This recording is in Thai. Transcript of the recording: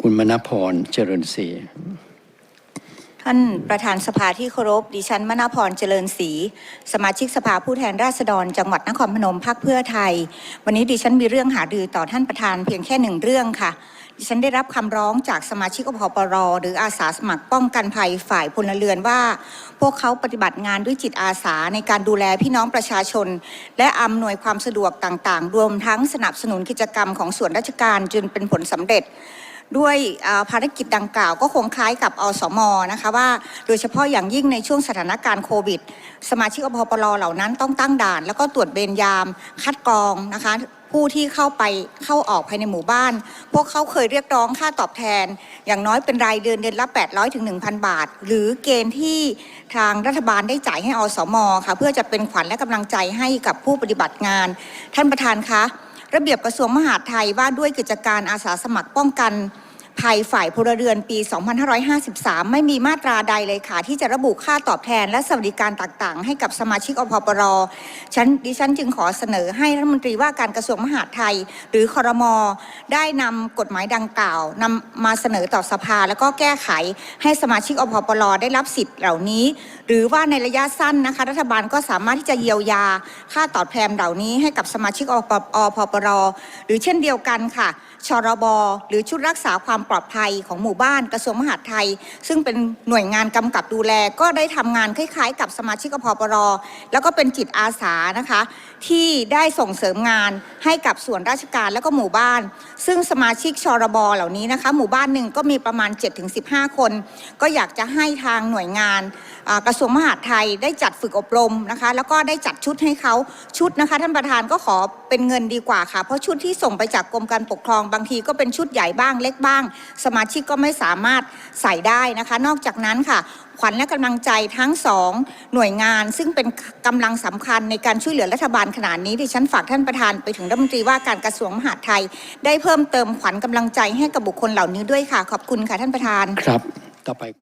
คุณมณพรเจริญศรีท่านประธานสภาที่เคารพดิฉันมณพรเจริญศรีสมาชิกสภาผู้แทนราษฎร จังหวัดนครพนมพักเพื่อไทย วันนี้ดิฉันมีเรื่องหารือต่อท่านประธานเพียงแค่หนึ่งเรื่องค่ะ ดิฉันได้รับคำร้องจากสมาชิกอพปร หรืออาสาสมัครป้องกันภัยฝ่ายพลเรือนว่า พวกเขาปฏิบัติงานด้วยจิตอาสาในการดูแลพี่น้องประชาชน และอำนวยความสะดวกต่างๆ รวมทั้งสนับสนุนกิจกรรมของส่วนราชการจนเป็นผลสำเร็จ ด้วยภารกิจดังกล่าว ก็คงคล้ายกับอสมนะคะว่าโดยเฉพาะอย่างยิ่งในช่วงสถานการณ์โควิด สมาชิกอพปรเหล่านั้นต้องตั้งด่าน แล้วก็ตรวจเวรยาม คัดกรองนะคะผู้ที่เข้าไปเข้าออกภายในหมู่บ้าน พวกเขาเคยเรียกร้องค่าตอบแทน อย่างน้อยเป็นรายเดือนเดือนละ 800ถึง1,000 บาท หรือเกณฑ์ที่ทางรัฐบาลได้จ่ายให้อสมค่ะเพื่อจะเป็นขวัญและกำลังใจให้กับผู้ปฏิบัติงาน ท่านประธานคะ ระเบียบกระทรวงมหาดไทยว่าด้วยกิจการอาสาสมัครป้องกัน ภัยฝ่ายพลเรือนปี 2553 ไม่มีมาตราใดเลยค่ะ ที่จะระบุค่าตอบแทนและสวัสดิการต่างๆ ให้กับสมาชิกอพปรฉันดิฉันจึงขอเสนอให้รัฐมนตรีว่าการกระทรวงมหาดไทย หรือคอรมอได้นำกฎหมายดังกล่าวนำมาเสนอต่อสภา แล้วก็แก้ไขให้สมาชิกอพปรได้รับสิทธิ์เหล่านี้ หรือว่าในระยะสั้นนะคะ รัฐบาลก็สามารถที่จะเยียวยาค่าตอบแทนเหล่านี้ให้กับสมาชิกอพอพปรหรือเช่นเดียวกันค่ะชรบหรือชุดรักษาความปลอดภัยของหมู่บ้านกระทรวงมหาดไทย ซึ่งเป็นหน่วยงานกำกับดูแล ก็ได้ทำงานคล้าย ๆ กับสมาชิกอพปรแล้วก็เป็นจิตอาสานะคะ ที่ได้ส่งเสริมงานให้กับส่วนราชการแล้วก็หมู่บ้าน ซึ่งสมาชิกชรบเหล่านี้นะคะ หมู่บ้านหนึ่งก็มีประมาณ 7-15 คน ก็อยากจะให้ทางหน่วยงานกระทรวงมหาดไทยได้จัดฝึกอบรมนะคะ แล้วก็ได้จัดชุดให้เขาชุดนะคะ ท่านประธานก็ขอเป็นเงินดีกว่าค่ะ เพราะชุดที่ส่งไปจากกรมการปกครองบางทีก็เป็นชุดใหญ่บ้างเล็กบ้างสมาชิกก็ไม่สามารถใส่ได้นะคะ นอกจากนั้นค่ะ ขวัญและกำลังใจทั้งสองหน่วยงาน ซึ่งเป็นกำลังสำคัญในการช่วยเหลือรัฐบาลขนาดนี้ดิฉันฝากท่านประธานไปถึงรัฐมนตรีว่าการกระทรวงมหาดไทย ได้เพิ่มเติมขวัญกำลังใจให้กับบุคคลเหล่านี้ด้วยค่ะ ขอบคุณค่ะท่านประธานครับต่อไป